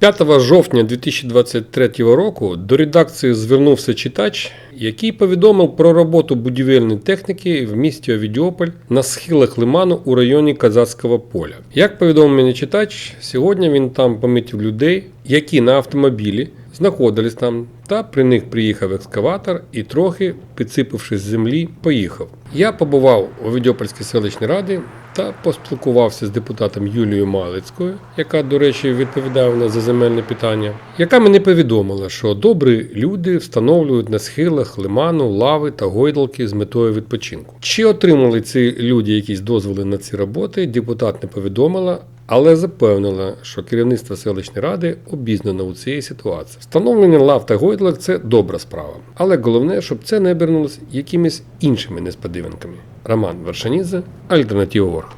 5 жовтня 2023 року до редакції звернувся читач, який повідомив про роботу будівельної техніки в місті Овідіополь на схилах лиману у районі Казацького поля. Як повідомив мені читач, сьогодні він там помітив людей, які на автомобілі знаходились там, та при них приїхав екскаватор і трохи, підсипавшись з землі, поїхав. Я побував у Відьопольській селищній раді та поспілкувався з депутатом Юлією Малицькою, яка, до речі, відповідає нас за земельне питання, яка мені повідомила, що добрі люди встановлюють на схилах лиману, лави та гойдалки з метою відпочинку. Чи отримали ці люди якісь дозволи на ці роботи, депутат не повідомила. Але запевнила, що керівництво селищної ради обізнано у цій ситуації. Встановлення лав та гойдалок – це добра справа. Але головне, щоб це не обернулося якимись іншими несподіванками. Роман Вершанідзе, Альтернатива Орг.